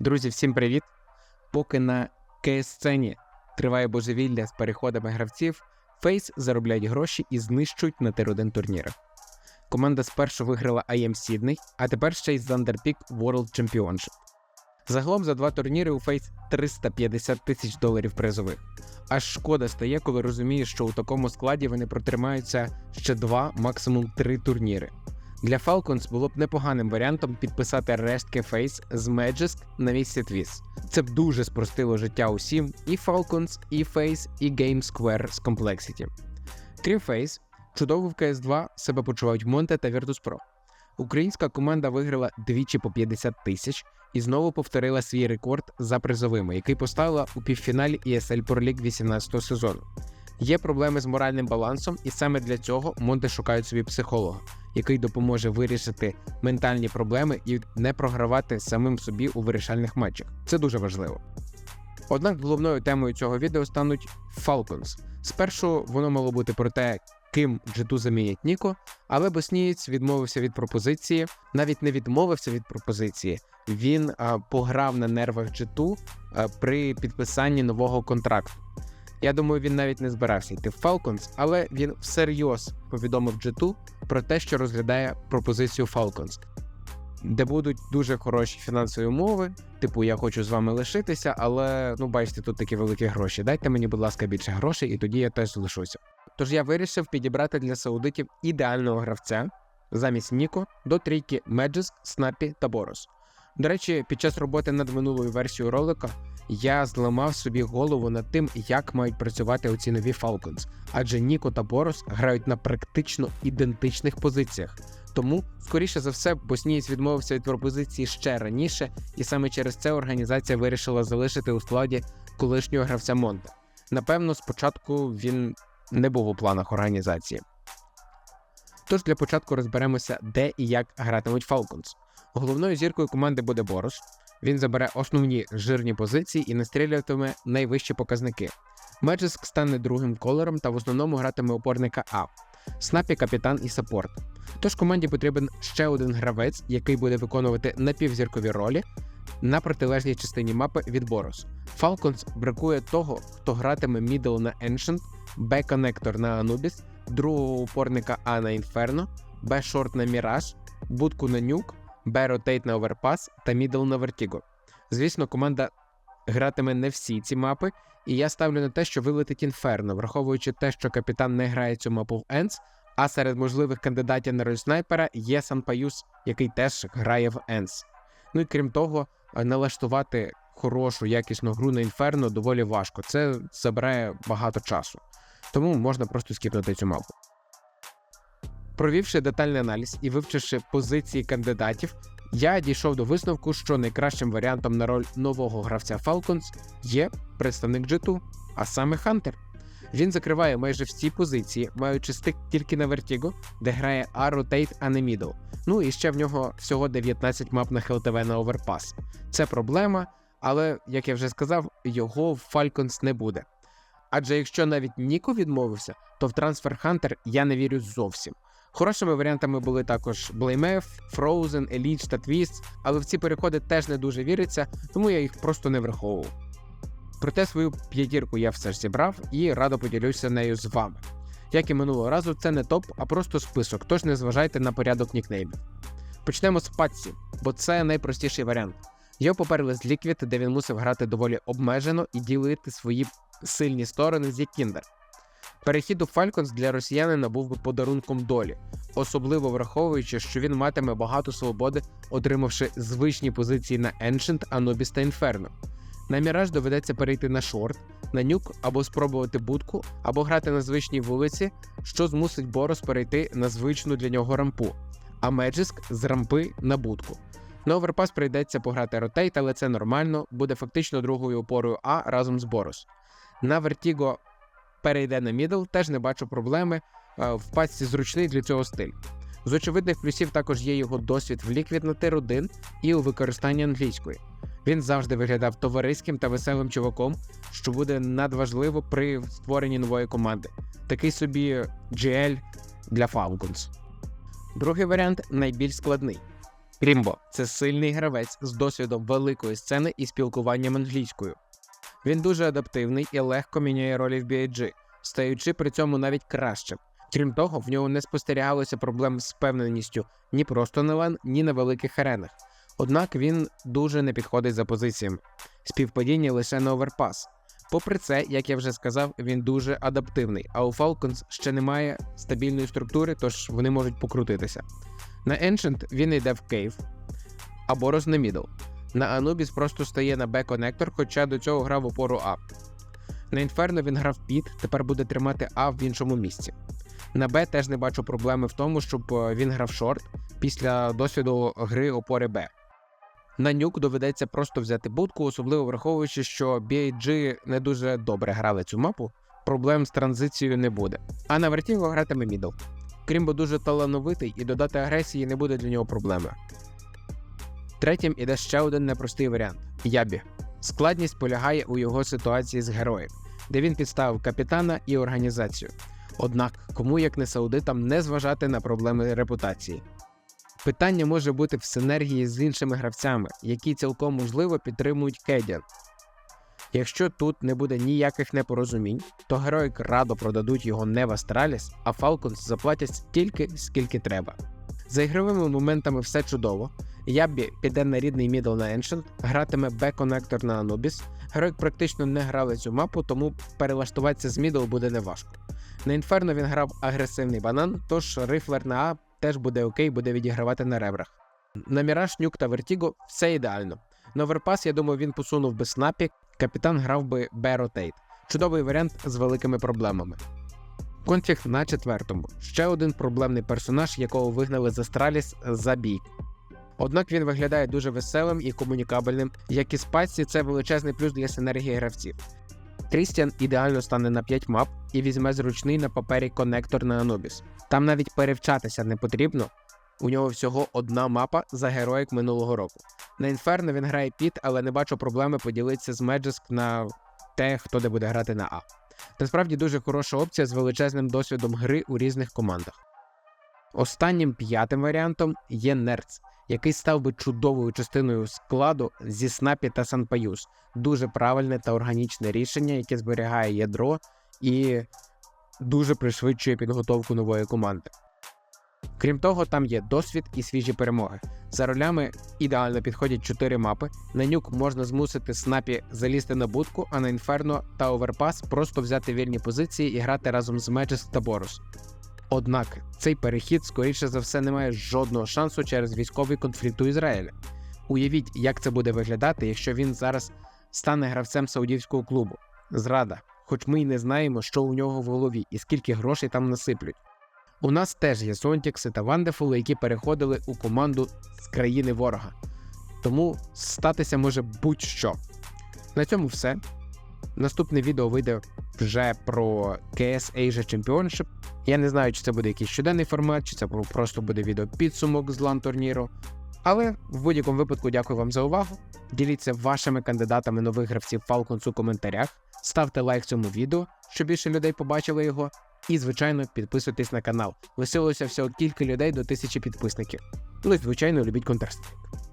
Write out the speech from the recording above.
Друзі, всім привіт! Поки на КС-сцені триває божевілля з переходами гравців, Фейс заробляють гроші і знищують на тир-1 турнірах. Команда спершу виграла IM Sydney, а тепер ще й Zanderpeak World Championship. Загалом за два турніри у Фейс 350 тисяч доларів призових. Аж шкода стає, коли розумієш, що у такому складі вони протримаються ще два, максимум три турніри. Для Falcons було б непоганим варіантом підписати рештки Face з Magisk на місці Твіс. Це б дуже спростило життя усім і Falcons, і Face, і Game Square з Complexity. Крім Face, чудово в CS2 себе почувають Монте та Virtus.pro. Українська команда виграла двічі по 50 тисяч і знову повторила свій рекорд за призовими, який поставила у півфіналі ESL Pro League 18 сезону. Є проблеми з моральним балансом, і саме для цього Монте шукають собі психолога, який допоможе вирішити ментальні проблеми і не програвати самим собі у вирішальних матчах. Це дуже важливо. Однак головною темою цього відео стануть Falcons. Спершу воно мало бути про те, ким G2 замінять Ніко, але боснієць відмовився від пропозиції, навіть не відмовився від пропозиції. Він а, пограв на нервах G2 а, при підписанні нового контракту. Я думаю, він навіть не збирався йти в Falcons, але він всерйоз повідомив G2 про те, що розглядає пропозицію Falcons, де будуть дуже хороші фінансові умови. Типу, я хочу з вами лишитися, але ну бачите, тут такі великі гроші. Дайте мені, будь ласка, більше грошей, і тоді я теж лишуся. Тож я вирішив підібрати для саудитів ідеального гравця замість Ніко до трійки Magisk, Снапі та Борос. До речі, під час роботи над минулою версією ролика я зламав собі голову над тим, як мають працювати оці нові Falcons, адже Ніко та Борос грають на практично ідентичних позиціях. Тому, скоріше за все, боснієць відмовився від пропозиції ще раніше, і саме через це організація вирішила залишити у складі колишнього гравця Монте. Напевно, спочатку він не був у планах організації. Тож для початку розберемося, де і як гратимуть Falcons. Головною зіркою команди буде Борос. Він забере основні жирні позиції і настрілюватиме найвищі показники. Меджиск стане другим колором та в основному гратиме опорника А. Снапі капітан і саппорт. Тож команді потрібен ще один гравець, який буде виконувати напівзіркові ролі на протилежній частині мапи від Борос. Falcons бракує того, хто гратиме мідл на Ancient, Б-коннектор на Anubis, другого опорника А на Inferno, Б-шорт на Mirage, будку на Nuke, Б-ротейт на Overpass та мідл на Vertigo. Звісно, команда гратиме не всі ці мапи, і я ставлю на те, що вилетить Inferno, враховуючи те, що капітан не грає цю мапу в Ends, а серед можливих кандидатів на роль снайпера є Санпаюс, який теж грає в Ends. Ну і крім того, налаштувати хорошу якісну гру на Inferno доволі важко. Це забирає багато часу. Тому можна просто скіпнути цю мапу. Провівши детальний аналіз і вивчивши позиції кандидатів, я дійшов до висновку, що найкращим варіантом на роль нового гравця Falcons є представник G2, а саме Хантер. Він закриває майже всі позиції, маючи стик тільки на Vertigo, де грає А Rotate, а не Middle. Ну і ще в нього всього 19 мап на ХЛТВ на Overpass. Це проблема, але, як я вже сказав, його в Falcons не буде. Адже якщо навіть Ніко відмовився, то в Transfer Hunter я не вірю зовсім. Хорошими варіантами були також BlameF, Frozen, Elite та Twist, але в ці переходи теж не дуже віриться, тому я їх просто не враховував. Проте свою п'ятірку я все ж зібрав і радо поділюся нею з вами. Як і минулого разу, це не топ, а просто список, тож не зважайте на порядок нікнеймів. Почнемо з Патсі, бо це найпростіший варіант. Його поперли з Liquid, де він мусив грати доволі обмежено і ділити свої сильні сторони з Якіндер. Перехід у Falcons для росіянина був би подарунком долі, особливо враховуючи, що він матиме багато свободи, отримавши звичні позиції на Ancient, Anubis та Inferno. На Міраж доведеться перейти на шорт, на нюк або спробувати будку, або грати на звичній вулиці, що змусить Борос перейти на звичну для нього рампу, а Меджиск з рампи на будку. На оверпас прийдеться пограти ротейт, але це нормально, буде фактично другою опорою А разом з Борос. На Vertigo перейде на мідл, теж не бачу проблеми. е, В пасці зручний для цього стиль. З очевидних плюсів також є його досвід в ліквід на тир 1 і у використанні англійської. Він завжди виглядав товариським та веселим чуваком, що буде надважливо при створенні нової команди. Такий собі GL для Falcons. Другий варіант найбільш складний. Крімбо це сильний гравець з досвідом великої сцени і спілкуванням англійською. Він дуже адаптивний і легко міняє ролі в BIG, стаючи при цьому навіть кращим. Крім того, в нього не спостерігалося проблем з впевненістю ні просто на лан, ні на великих аренах. Однак він дуже не підходить за позиціями. Співпадіння лише на оверпас. Попри це, як я вже сказав, він дуже адаптивний, а у Falcons ще немає стабільної структури, тож вони можуть покрутитися. На Ancient він йде в Cave або Роз на Anubis просто стає на Б-конектор, хоча до цього грав опору А. На Inferno він грав під, тепер буде тримати А в іншому місці. На Б теж не бачу проблеми в тому, щоб е, він грав шорт після досвіду гри опори Б. На нюк доведеться просто взяти будку, особливо враховуючи, що BIG не дуже добре грали цю мапу, проблем з транзицією не буде. А на Vertigo гратиме мідл. Крімбо дуже талановитий і додати агресії не буде для нього проблеми. Третім іде ще один непростий варіант Ябі. Складність полягає у його ситуації з героєм, де він підставив капітана і організацію. Однак, кому як не саудитам не зважати на проблеми репутації. Питання може бути в синергії з іншими гравцями, які цілком можливо підтримують Кедян. Якщо тут не буде ніяких непорозумінь, то героїк радо продадуть його не в Астраліс, а Falcons заплатять стільки, скільки треба. За ігровими моментами все чудово. Яббі піде на рідний мідл на Ancient, гратиме Б-коннектор на Anubis. Героїк практично не грали цю мапу, тому перелаштуватися з мідл буде неважко. На Інферно він грав агресивний банан, тож рифлер на А теж буде окей, буде відігравати на ребрах. На Міраж, Нюк та Вертіго все ідеально. На Оверпас, я думаю, він посунув би снапі, капітан грав би Б-ротейт. Чудовий варіант з великими проблемами. Конфіг на четвертому. Ще один проблемний персонаж, якого вигнали з Астраліс за бій. Однак він виглядає дуже веселим і комунікабельним, як і спаці, це величезний плюс для синергії гравців. Крістіан ідеально стане на 5 мап і візьме зручний на папері конектор на Anubis. Там навіть перевчатися не потрібно. У нього всього одна мапа за героїк минулого року. На Інферно він грає під, але не бачу проблеми поділитися з Меджиск на те, хто де буде грати на А. Насправді дуже хороша опція з величезним досвідом гри у різних командах. Останнім п'ятим варіантом є Нерц, який став би чудовою частиною складу зі Снапі та Санпаюс. Дуже правильне та органічне рішення, яке зберігає ядро і дуже пришвидшує підготовку нової команди. Крім того, там є досвід і свіжі перемоги. За ролями ідеально підходять 4 мапи. На нюк можна змусити снапі залізти на будку, а на інферно та оверпас просто взяти вільні позиції і грати разом з Меджиск та Борус. Однак цей перехід, скоріше за все, не має жодного шансу через військовий конфлікт у Ізраїлі. Уявіть, як це буде виглядати, якщо він зараз стане гравцем саудівського клубу. Зрада, хоч ми й не знаємо, що у нього в голові і скільки грошей там насиплють. У нас теж є Сонтікси та Вандефули, які переходили у команду з країни ворога. Тому статися може будь-що. На цьому все. Наступне відео вийде вже про KS Asia Championship. Я не знаю, чи це буде якийсь щоденний формат, чи це просто буде відео підсумок з лан турніру. Але в будь-якому випадку дякую вам за увагу. Діліться вашими кандидатами нових гравців Falcons у коментарях, ставте лайк цьому відео, щоб більше людей побачили його. І, звичайно, підписуйтесь на канал. Лишилося всього кілька людей до тисячі підписників. Ну і звичайно, любіть Counter-Strike.